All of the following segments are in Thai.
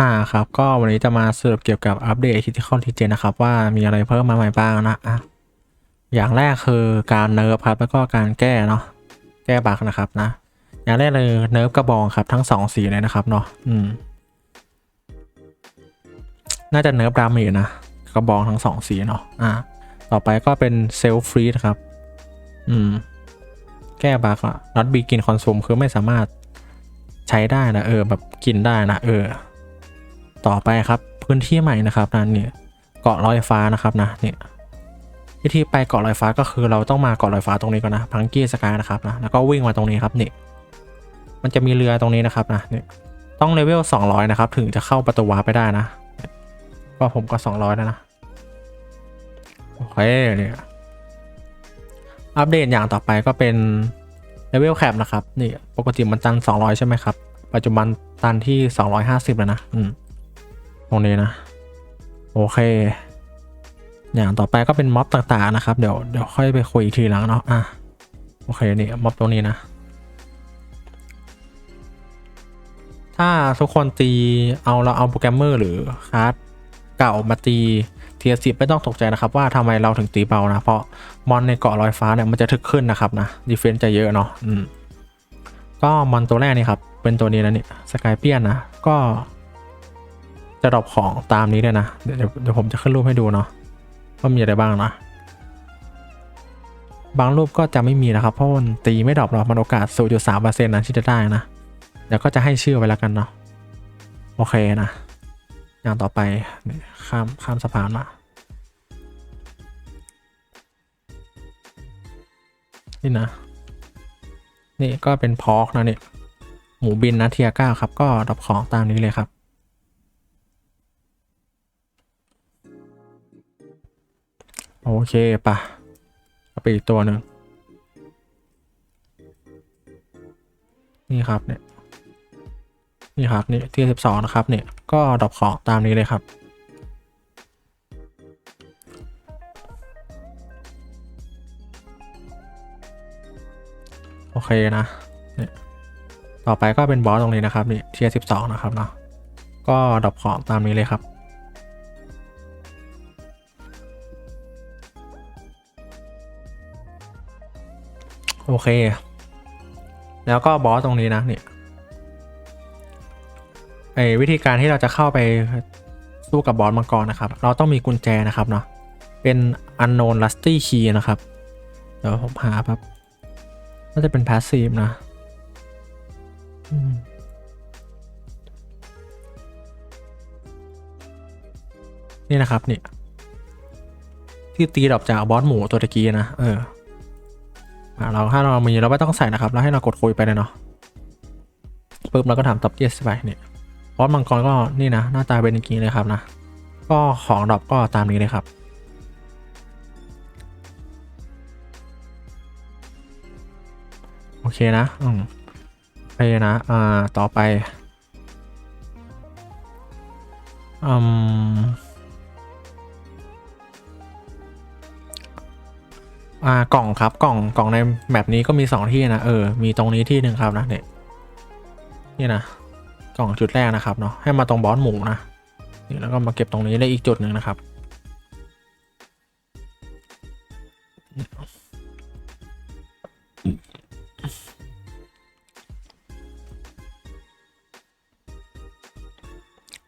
อ่าครับก็วันนี้จะมาสรุปเกี่ยวกับอัปเดตคิติคอนทีเจนะครับ ว่ามีอะไรเพิ่มมาใหม่บ้างนะอะอย่างแรกคือการเนิร์ฟครับแล้วก็การแก้เนาะแก้บั๊กนะครับนะ อย่างแรกเลยเนิร์ฟกระบองครับทั้งสองสีเลยนะครับเนาะอืมน่าจะเนิร์ฟดาเมจนะกระบองทั้งสองสีเนาะอะต่อไปก็เป็นเซลฟรีดครับ อืม แก้บั๊กอะ not begin consume คือไม่สามารถใช้ได้นะเออแบบกินได้นะเออ ต่อไปครับพื้นที่ใหม่นะครับนั่นเนี่ยเกาะลอยฟ้านะครับนะเนี่ยวิธีไปเกาะลอยฟ้าก็คือเราต้องมาเกาะลอยฟ้าตรงนี้ก่อนนะพังกี้สกายนะครับนะแล้วก็วิ่งมาตรงนี้ครับนี่มันจะมีเรือตรงนี้นะครับนะเนี่ยต้องเลเวล200 นะครับ ถึงจะเข้าประตูวาร์ปไปได้นะเนี่ยก็ผมก็ 200 แล้วนะ โอเคเนี่ยอัปเดตอย่างต่อไปก็เป็นเลเวลแคปนะครับ นี่ ปกติมันตัน 200 ใช่ไหมครับ ปัจจุบันตันที่ 250 แล้วนะ อืม ตรงนี้นะ โอเค อย่างต่อไปก็เป็นม็อบต่างๆนะครับ เดี๋ยวเดี๋ยวค่อยไปคุยอีกทีหลังเนาะอะโอเคนี่ม็อบตรงนี้นะ ถ้าทุกคนตีเอาเราเอาโปรแกรมเมอร์หรือคาร์ดเก่ามาตีเทียสิบไม่ต้องตกใจนะครับว่าทำไมเราถึงตีเบานะ เพราะมอนในเกาะลอยฟ้าเนี่ยมันจะถึกขึ้นนะครับนะดีเฟนซ์จะเยอะเนาะอืมก็มอนตัวแรกนี่ครับ เป็นตัวนี้นะนี่สกายเปียนนะ ก็ จะดรอปของตามนี้เลยนะเดี๋ยวเดี๋ยวเดี๋ยวผมจะขึ้นรูปให้ดูเนาะว่ามีอะไรบ้างนะ บางรูปก็จะไม่มีนะครับ เพราะมันตีไม่ดรอปหรอกมันโอกาส 0.3%นะที่จะได้นะ เดี๋ยวก็จะให้ชื่อไว้แล้วกันเนาะโอเคนะ อย่างต่อไปนี่ข้ามข้ามสะพานมานี่นะ นี่ก็เป็นพอกนะนี่หมูบินนะเทียก้าครับ ก็ดรอปของตามนี้เลยครับ โอเคปะก็ไปอีกตัวหนึ่งนี่ครับเนี่ยนี่ครับนี่ที่สิบสองนะครับเนี่ยก็ดรอปของตามนี้เลยครับ โอเคนะเนี่ยต่อไปก็เป็นบอสตรงนี้นะครับนี่เทียสิบสองนะครับเนาะก็ดรอปของตามนี้เลยครับ โอเค แล้วก็บอสตรงนี้นะเนี่ยไอวิธีการที่เราจะเข้าไปสู้กับบอสมังกรนะครับ เราต้องมีกุญแจนะครับเนาะเป็น unknown rusty key นะครับ เดี๋ยวผมหาครับน่าจะเป็น passive นะนี่นะครับเนี่ยที่ตีดอกจากบอสหมูตัวตะกี้นะ เออ เราถ้าเรามีเราไม่ต้องใส่นะครับแล้วให้เรากดคุยไปเลยเนาะปุ๊บเราก็ถามตับเยสไปเนี่ยบอสมังกรก็นี่นะ หน้าตาเป็นอย่างนี้เลยครับนะ ก็ของดรอปก็ตามนี้เลยครับโอเคนะ อืมโอเคนะ อ่า ต่อไป อืม อ่ากล่องครับกล่องกล่องในแมปนี้ก็มีสองที่นะเออมีตรงนี้ที่หนึ่งครับนะเนี่ยนี่นะกล่องจุดแรกนะครับเนาะให้มาตรงบอสหมูนะนี่แล้วก็มาเก็บตรงนี้ได้อีกจุดหนึ่งนะครับ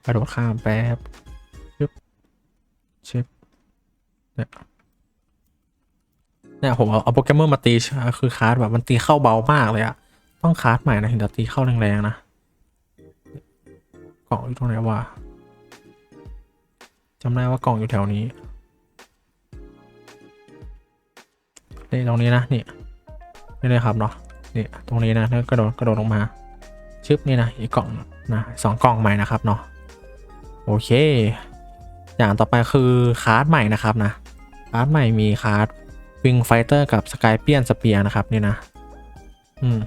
กระโดดข้ามแป๊บชึบชิบเนี่ย เนี่ยผมเอาโปรแกรมเมอร์มาตีคือคาร์ดแบบมันตีเข้าเบามากเลยอะต้องคาร์ดใหม่นะถึงจะตีเข้าแรงๆนะกล่องอยู่ตรงไหนวะจำได้ว่ากล่องอยู่แถวนี้นี่ตรงนี้นะนี่นี่เลยครับเนาะนี่ตรงนี้นะแล้วกระโดดกระโดดลงมาชึบนี่นะอีกกล่องนะสองกล่องใหม่นะครับเนาะโอเค อย่างต่อไปคือคาร์ดใหม่นะครับนะคาร์ดใหม่มีคาร์ด วิงไฟเตอร์กับสกายเปียนสเปียนะครับนี่นะ อืม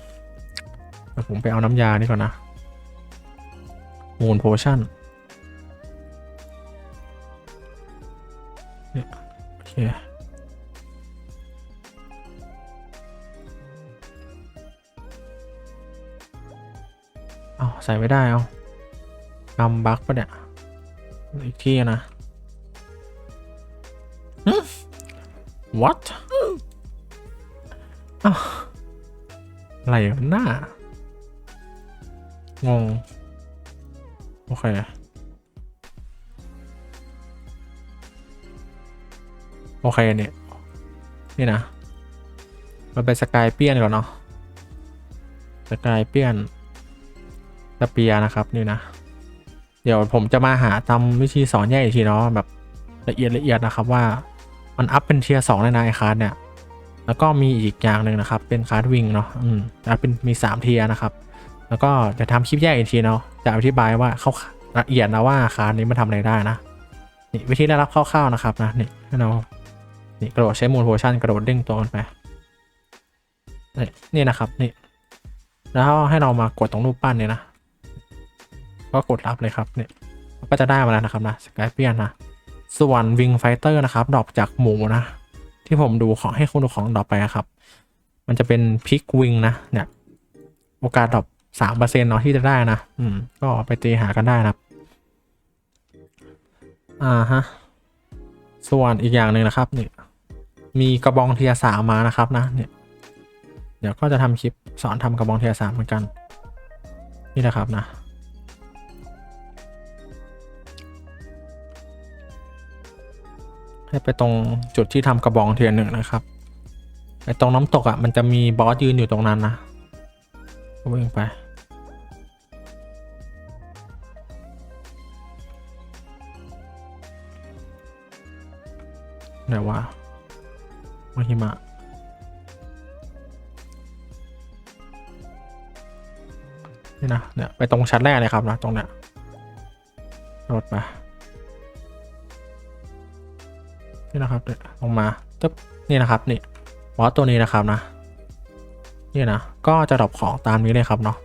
เดี๋ยวผมไปเอาน้ำยานี่ก่อนนะมูนโพชั่นเนี่ยโอเคเอาใส่ไม่ได้เอากำบักปะเนี่ย อีกที่นะหึ what อ้าวอะไรหน้างง โอเคโอเคเนี่ยนี่นะ มันเป็นสกายเปียนก่อนเนาะสกายเปียนสเปียนะครับนี่นะ เดี๋ยวผมจะมาหาทำวิธีสอนแยกอีกทีเนาะแบบละเอียดละเอียดนะครับว่ามันอัพเป็นเทียร์สองในนายคาร์ดเนี่ย แล้วก็มีอีกอย่างหนึ่งนะครับ เป็นคาร์ดวิงเนาะอืมแล้วเป็นมี 3 เทียนะครับ แล้วก็จะทำคลิปแยกอีกทีเนาะจะอธิบายว่าเขาละเอียดนะว่าคาร์ดนี้มันทำอะไรได้นะนี่วิธีได้รับคร่าวๆนะครับนะนี่ให้เรานี่กระโดดใช้มูลโพชั่นกระโดดเด้งตัวกันไปนี่นี่นะครับนี่แล้วให้เรามากดตรงรูปปั้นเนี่ยนะ ก็กดรับเลยครับเนี่ยก็จะได้มาแล้วนะครับนะสกายเปียนนะส่วนวิงไฟเตอร์นะครับดรอปจากหมูนะ ที่ผมดูของให้คุณดูของดรอปไปอะครับ มันจะเป็นพิกวิงนะ เนี่ย โอกาสดรอปสามเปอร์เซ็นต์เนาะที่จะได้นะ อืม ก็ไปตีหากันได้นะครับอ่าฮะ ส่วนอีกอย่างหนึ่งนะครับนี่มีกระบองเทียร์สามมานะครับนะ เนี่ย เดี๋ยวก็จะทำคลิปสอนทำกระบองเทียร์สามเหมือนกัน นี่แหละครับนะ ให้ไปตรงจุดที่ทำกระบองเทียนหนึ่งนะครับไอตรงน้ำตกอะ่ะมันจะมีบอสยืนอยู่ตรงนั้นนะวิ่งไปไหนวะมาหิมะนี่นะเนี่ยไปตรงชั้นแรกเลยครับนะตรงเนี้ยรถไป นี่นะครับเดี๋ยวลงมาตึ๊บนี่นะครับนี่บอสตัวนี้นะครับนะนี่นะก็จะดรอปของตามนี้เลยครับเนาะ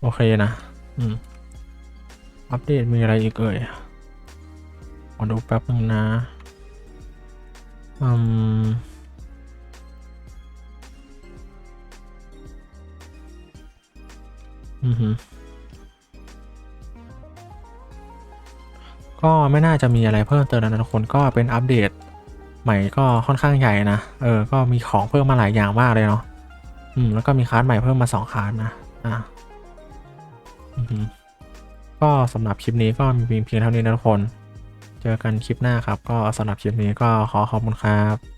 โอเคนะอืมอัปเดตมีอะไรอีกเอ่ยมาดูแป๊บนึงนะอืม ก็ไม่น่าจะมีอะไรเพิ่มเติมนะทุกคนก็เป็นอัปเดต ใหม่ก็ค่อนข้างใหญ่นะ เออ ก็มีของเพิ่มมาหลายอย่างมากเลยเนาะ อืม แล้วก็มีคาร์ดใหม่เพิ่มมาสองคาร์ดนะ อะอือฮึก็สำหรับคลิปนี้ก็มีเพียงเท่านี้นะทุกคน เจอกันคลิปหน้าครับ ก็สำหรับคลิปนี้ก็ขอขอบคุณครับ